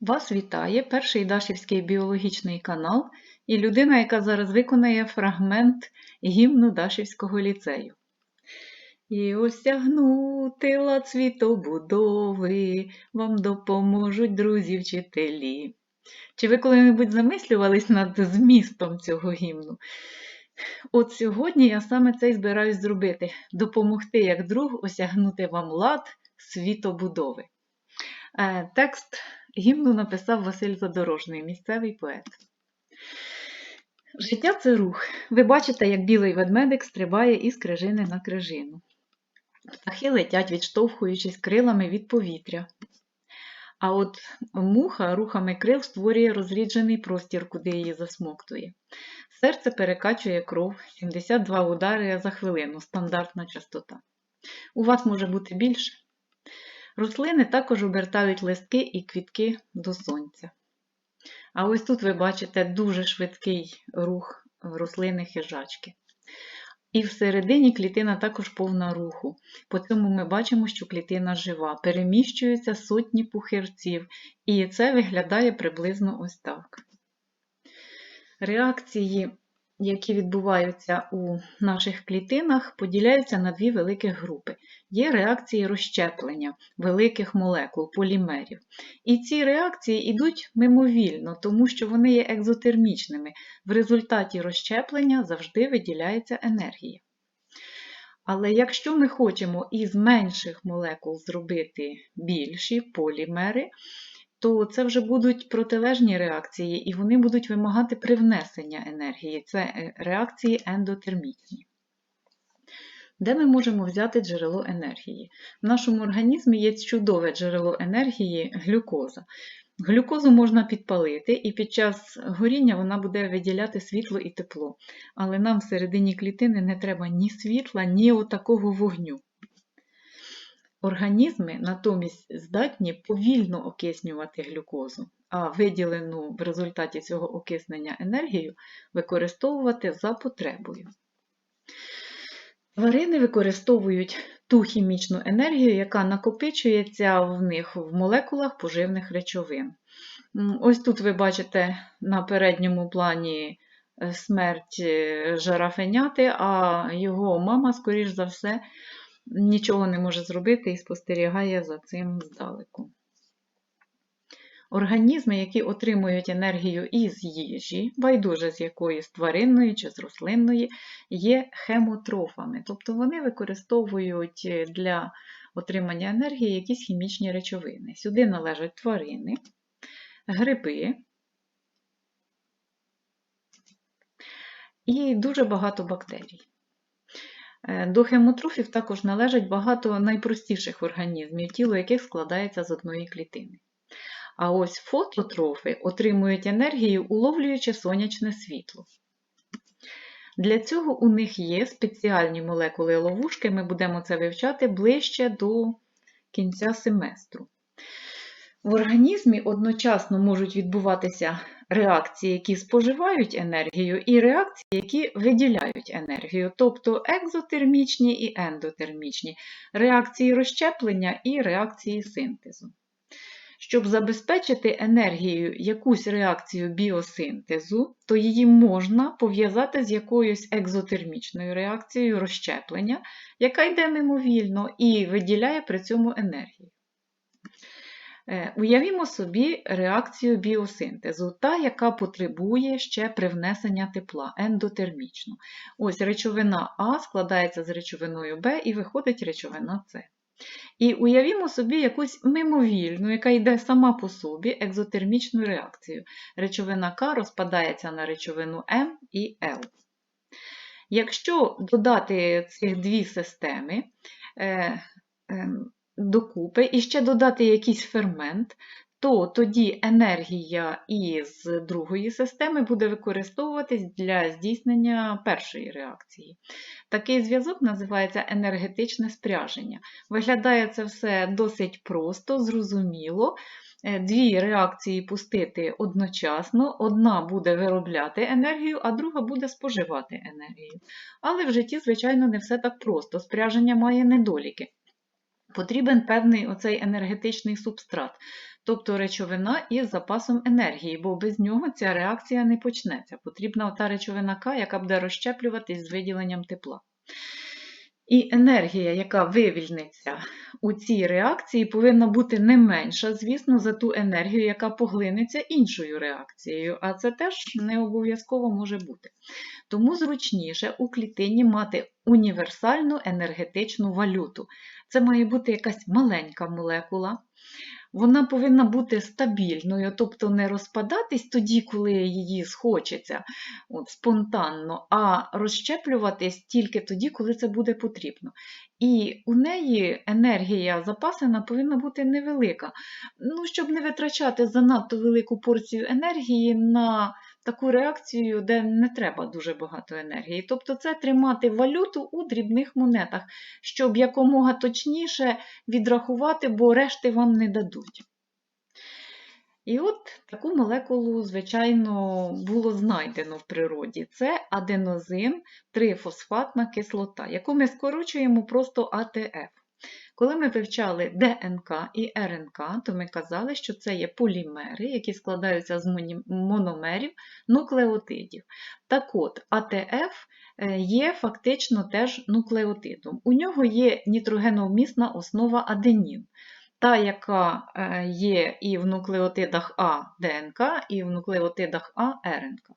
Вас вітає перший Дашівський біологічний канал і людина, яка зараз виконає фрагмент гімну Дашівського ліцею. І осягнути лад світобудови вам допоможуть друзі-вчителі. Чи ви коли-небудь замислювались над змістом цього гімну? От сьогодні я саме це і збираюсь зробити допомогти як друг осягнути вам лад світобудови. Е, Текст гімну написав Василь Задорожний, місцевий поет. Життя це рух. Ви бачите, як білий ведмедик стрибає із крижини на крижину. Птахи летять, відштовхуючись крилами від повітря. А от муха рухами крил створює розріджений простір, куди її засмоктує. Серце перекачує кров, 72 удари за хвилину, стандартна частота. У вас може бути більше. Рослини також обертають листки і квітки до сонця. А ось тут ви бачите дуже швидкий рух рослини хижачки. І всередині клітина також повна руху. По цьому ми бачимо, що клітина жива, переміщуються сотні пухирців, і це виглядає приблизно ось так. Реакції, які відбуваються у наших клітинах, поділяються на дві великих групи. Є реакції розщеплення великих молекул, полімерів. І ці реакції йдуть мимовільно, тому що вони є екзотермічними. В результаті розщеплення завжди виділяється енергія. Але якщо ми хочемо із менших молекул зробити більші полімери, то це вже будуть протилежні реакції, і вони будуть вимагати привнесення енергії. Це е, реакції ендотермічні. Де ми можемо взяти джерело енергії? В нашому організмі є чудове джерело енергії глюкоза. Глюкозу можна підпалити, і під час горіння вона буде виділяти світло і тепло. Але нам всередині клітини не треба ні світла, ні отакого вогню. Організми натомість здатні повільно окиснювати глюкозу, а виділену в результаті цього окиснення енергію використовувати за потребою. Тварини використовують ту хімічну енергію, яка накопичується в них в молекулах поживних речовин. Ось тут ви бачите на передньому плані е, смерть е, жарафеняти, а його мама, скоріш за все, нічого не може зробити і спостерігає за цим здалеку. Організми, які отримують енергію із їжі, байдуже з якоїсь тваринної чи з рослинної, є хемотрофами, тобто вони використовують для отримання енергії якісь хімічні речовини. Сюди належать тварини, гриби і дуже багато бактерій. Е, до хемотрофів також належать багато найпростіших організмів, тіло яких складається з одної клітини. А ось фототрофи отримують енергію, уловлюючи сонячне світло. Для цього у них є спеціальні молекули ловушки, ми будемо це вивчати ближче до кінця семестру. В організмі одночасно можуть відбуватися реакції, які споживають енергію, і реакції, які виділяють енергію, тобто екзотермічні і ендотермічні, реакції розщеплення і реакції синтезу. Щоб забезпечити енергією якусь реакцію біосинтезу, то її можна пов'язати з якоюсь екзотермічною реакцією розщеплення, яка йде мимовільно і виділяє при цьому енергію. Е, уявімо собі реакцію біосинтезу, та, яка потребує ще привнесення тепла ендотермічно. Ось речовина А складається з речовиною Б і виходить речовина С. І уявімо собі якусь мимовільну, яка йде сама по собі екзотермічну реакцію. Речовина К розпадається на речовину М і Л. Якщо додати ці дві системи, е, ем, докупи і ще додати якийсь фермент, то тоді енергія із другої системи буде використовуватись для здійснення першої реакції. Такий зв'язок називається енергетичне спряження. Виглядає це все досить просто, зрозуміло. Е, дві реакції пустити одночасно, одна буде виробляти енергію, а друга буде споживати енергію. Але в житті, звичайно, не все так просто. Спряження має недоліки. Потрібен певний оцей енергетичний субстрат, тобто речовина із запасом енергії, бо без нього ця реакція не почнеться. Потрібна та речовина К, яка буде розщеплюватись з виділенням тепла. І енергія, яка вивільниться у цій реакції, повинна бути не менша, звісно, за ту енергію, яка поглинеться іншою реакцією, а це теж не обов'язково може бути. Тому зручніше у клітині мати універсальну енергетичну валюту. Це має бути якась маленька молекула. Вона повинна бути стабільною, тобто не розпадатись тоді, коли її схочеться от, спонтанно, а розщеплюватись тільки тоді, коли це буде потрібно. І у неї енергія запасена повинна бути невелика. Ну, Щоб не витрачати занадто велику порцію енергії на таку реакцію, де не треба дуже багато енергії. Тобто це тримати валюту у дрібних монетах, щоб якомога точніше відрахувати, бо решти вам не дадуть. І от таку молекулу, звичайно, було знайдено в природі. Це аденозин трифосфатна кислота, яку ми скорочуємо просто АТФ. Коли ми вивчали ДНК і РНК, то ми казали, що це є полімери, які складаються з мономерів нуклеотидів. Так от, АТФ е, є фактично теж нуклеотидом. У нього є нітрогеновмісна основа аденін. Та, яка е, є і в нуклеотидах А ДНК, і в нуклеотидах А РНК.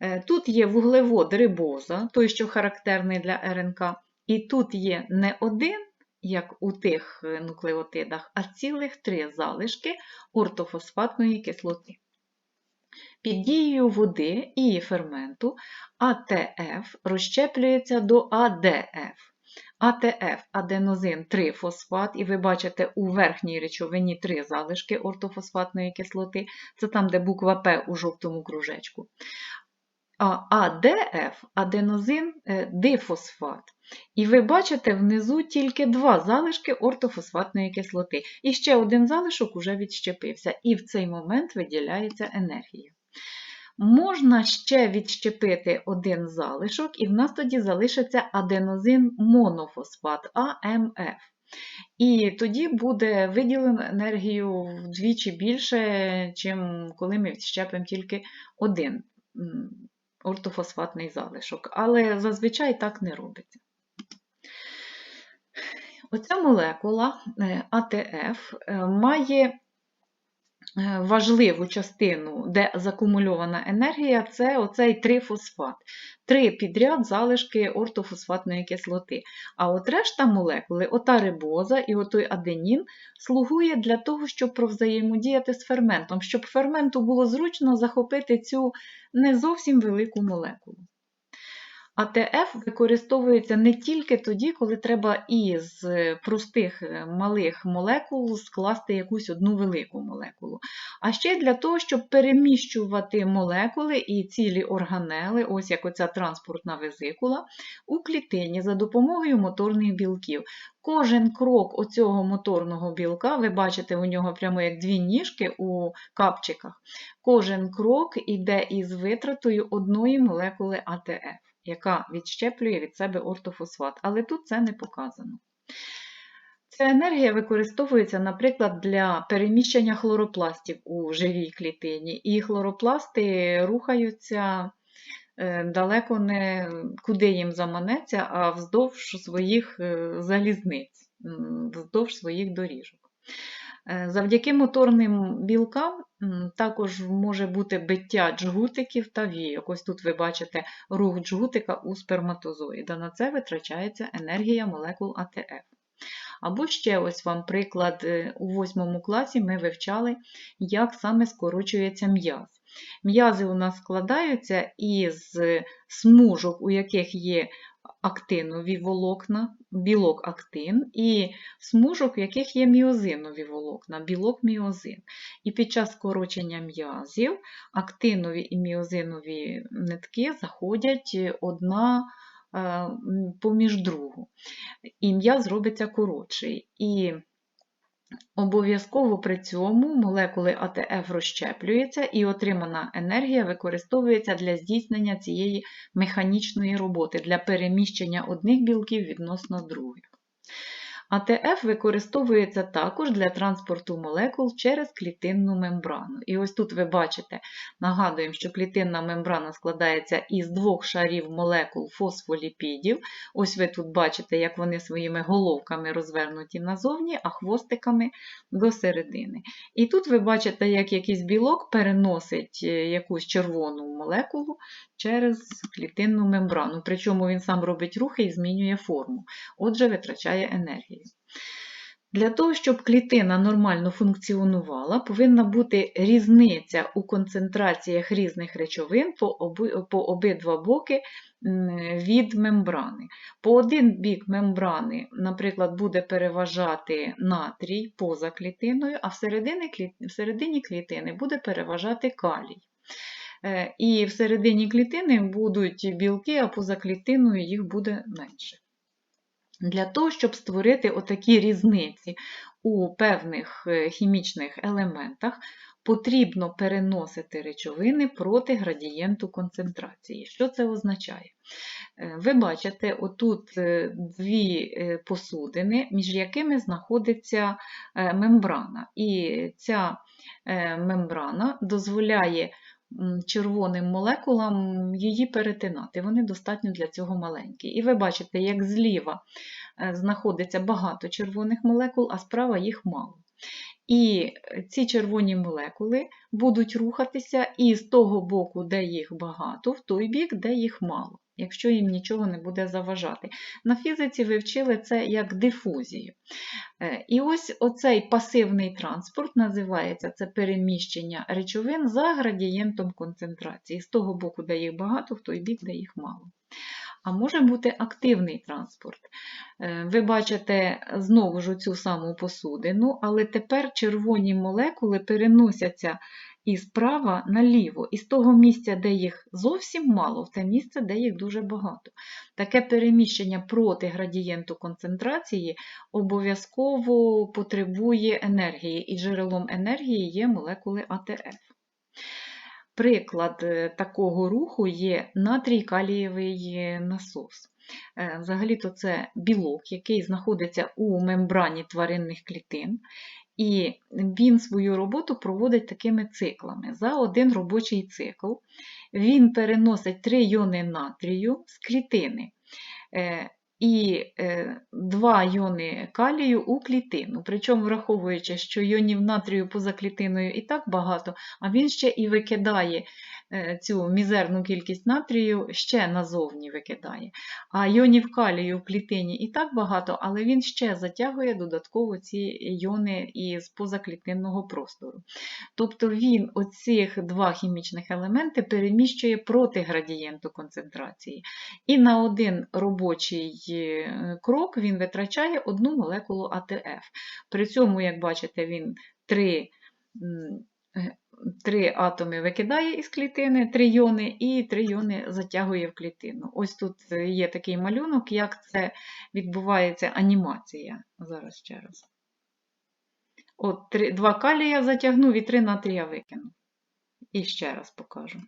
Е, тут є вуглевод рибоза, той, що характерний для РНК, і тут є не один як у тих е, нуклеотидах, а цілих три залишки ортофосфатної кислоти. Під дією води і ферменту АТФ розщеплюється до АДФ. АТФ аденозин 3 фосфат, і ви бачите у верхній речовині три залишки ортофосфатної кислоти, це там, де буква П у жовтому кружечку. АДФ аденозин е, дифосфат. І ви бачите внизу тільки два залишки ортофосфатної кислоти. І ще один залишок уже відщепився, і в цей момент виділяється енергія. Можна ще відщепити один залишок, і в нас тоді залишиться аденозин монофосфат АМФ. І тоді буде виділено енергію вдвічі більше, чим коли ми відщепимо тільки один ортофосфатний залишок. Але зазвичай так не робиться. Оця молекула е, АТФ е, має важливу частину, де закумульована енергія, це оцей трифосфат. Три підряд залишки ортофосфатної кислоти. А от решта молекули, ота рибоза і отой аденін, слугує для того, щоб провзаємодіяти з ферментом, щоб ферменту було зручно захопити цю не зовсім велику молекулу. АТФ використовується не тільки тоді, коли треба із простих е, малих молекул скласти якусь одну велику молекулу, а ще й для того, щоб переміщувати молекули і цілі органели, ось як оця транспортна везикула, у клітині за допомогою моторних білків. Кожен крок оцього моторного білка, ви бачите, у нього прямо як дві ніжки у капчиках, кожен крок іде із витратою одної молекули АТФ яка відщеплює від себе ортофосфат, але тут це не показано. Ця енергія використовується, наприклад, для переміщення хлоропластів у живій клітині, і хлоропласти рухаються е, далеко не куди їм заманеться, а вздовж своїх е, залізниць, вздовж своїх доріжок. Е, завдяки моторним білкам також може бути биття джгутиків та війок. Ось тут ви бачите рух джгутика у сперматозоїда. На це витрачається енергія молекул АТФ. Або ще ось вам приклад, е, у восьмому класі ми вивчали, як саме скорочується м'яз. М'язи у нас складаються із смужок, у яких є актинові волокна, білок актин, і смужок, в яких є міозинові волокна, білок міозин. І під час скорочення м'язів актинові і міозинові нитки заходять одна е, поміж другу. І м'яз робиться коротший. І Обов'язково при цьому молекули АТФ розщеплюються і отримана енергія використовується для здійснення цієї механічної роботи, для переміщення одних білків відносно других. АТФ використовується також для транспорту молекул через клітинну мембрану. І ось тут ви бачите, нагадуємо, що клітинна мембрана складається із двох шарів молекул фосфоліпідів. Ось ви тут бачите, як вони своїми головками розвернуті назовні, а хвостиками до середини. І тут ви бачите, як якийсь білок переносить е, якусь червону молекулу через клітинну мембрану. Причому він сам робить рухи і змінює форму, отже, витрачає енергію. Для того, щоб клітина нормально функціонувала, повинна бути різниця у концентраціях різних речовин по, оби, по обидва боки від мембрани. По один бік мембрани, наприклад, буде переважати натрій поза клітиною, а всередині клітини буде переважати калій. Е, і всередині клітини будуть білки, а поза клітиною їх буде менше. Для того, щоб створити отакі різниці у певних е, хімічних елементах, потрібно переносити речовини проти градієнту концентрації. Що це означає? Е, ви бачите, отут дві посудини, між якими знаходиться мембрана. І ця мембрана дозволяє червоним молекулам її перетинати. Вони достатньо для цього маленькі. І ви бачите, як зліва е, знаходиться багато червоних молекул, а справа їх мало. І ці червоні молекули будуть рухатися і з того боку, де їх багато, в той бік, де їх мало якщо їм нічого не буде заважати. На фізиці ви вчили це як дифузію. Е, і ось оцей пасивний транспорт називається це переміщення речовин за градієнтом концентрації, з того боку, де їх багато, в той бік, де їх мало. А може бути активний транспорт. Е, ви бачите знову ж цю саму посудину, але тепер червоні молекули переносяться і справа наліво, із того місця, де їх зовсім мало, в те місце, де їх дуже багато. Таке переміщення проти градієнту концентрації обов'язково потребує енергії, і джерелом енергії є молекули АТФ. Приклад е, такого руху є натрій калієвий насос. Е, взагалі-то це білок, який знаходиться у мембрані тваринних клітин, і він свою роботу проводить такими циклами. За один робочий цикл він переносить три йони натрію з клітини. Е, і е, два йони калію у клітину. Причому, враховуючи, що йонів натрію поза клітиною і так багато, а він ще і викидає Е, цю мізерну кількість натрію ще назовні викидає. А йонів калію в клітині і так багато, але він ще затягує додатково ці йони із позаклітинного простору. Тобто він оцих два хімічних елементи переміщує проти градієнту концентрації. І на один робочий е, крок він витрачає одну молекулу АТФ. При цьому, як бачите, він три три атоми викидає із клітини, три йони, і три йони затягує в клітину. Ось тут є такий малюнок, як це відбувається анімація. Зараз ще раз. От, три, Два калія затягнув і три натрія викинув. І ще раз покажу.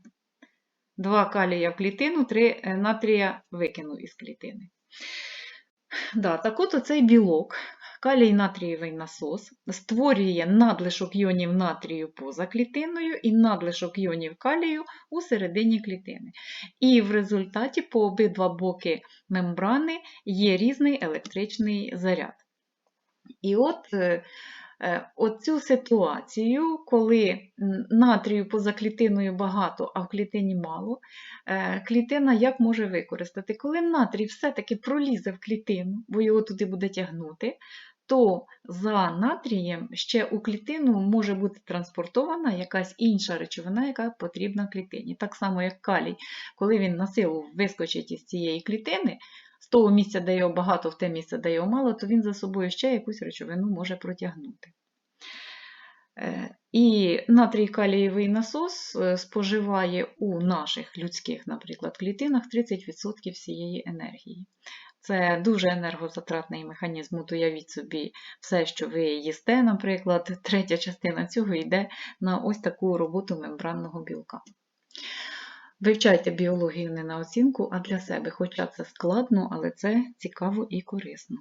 Два калія в клітину, три е, натрія викинув із клітини. Да, Так от оцей білок Калій натрієвий насос створює надлишок йонів натрію поза клітиною і надлишок йонів калію у середині клітини. І в результаті по обидва боки мембрани є різний електричний заряд. І от е, е, Оцю ситуацію, коли натрію поза клітиною багато, а в клітині мало, е, клітина як може використати? Коли натрій все-таки пролізе в клітину, бо його туди буде тягнути, то за натрієм ще у клітину може бути транспортована якась інша речовина, яка потрібна клітині. Так само, як калій, коли він на силу вискочить із цієї клітини, з того місця, де його багато, в те місце, де його мало, то він за собою ще якусь речовину може протягнути. Е, і натрій калієвий насос е, споживає у наших людських, наприклад, клітинах 30% всієї енергії. Це дуже енергозатратний механізм, от уявіть собі, все, що ви їсте, наприклад, третя частина цього йде на ось таку роботу мембранного білка. Вивчайте біологію не на оцінку, а для себе, хоча це складно, але це цікаво і корисно.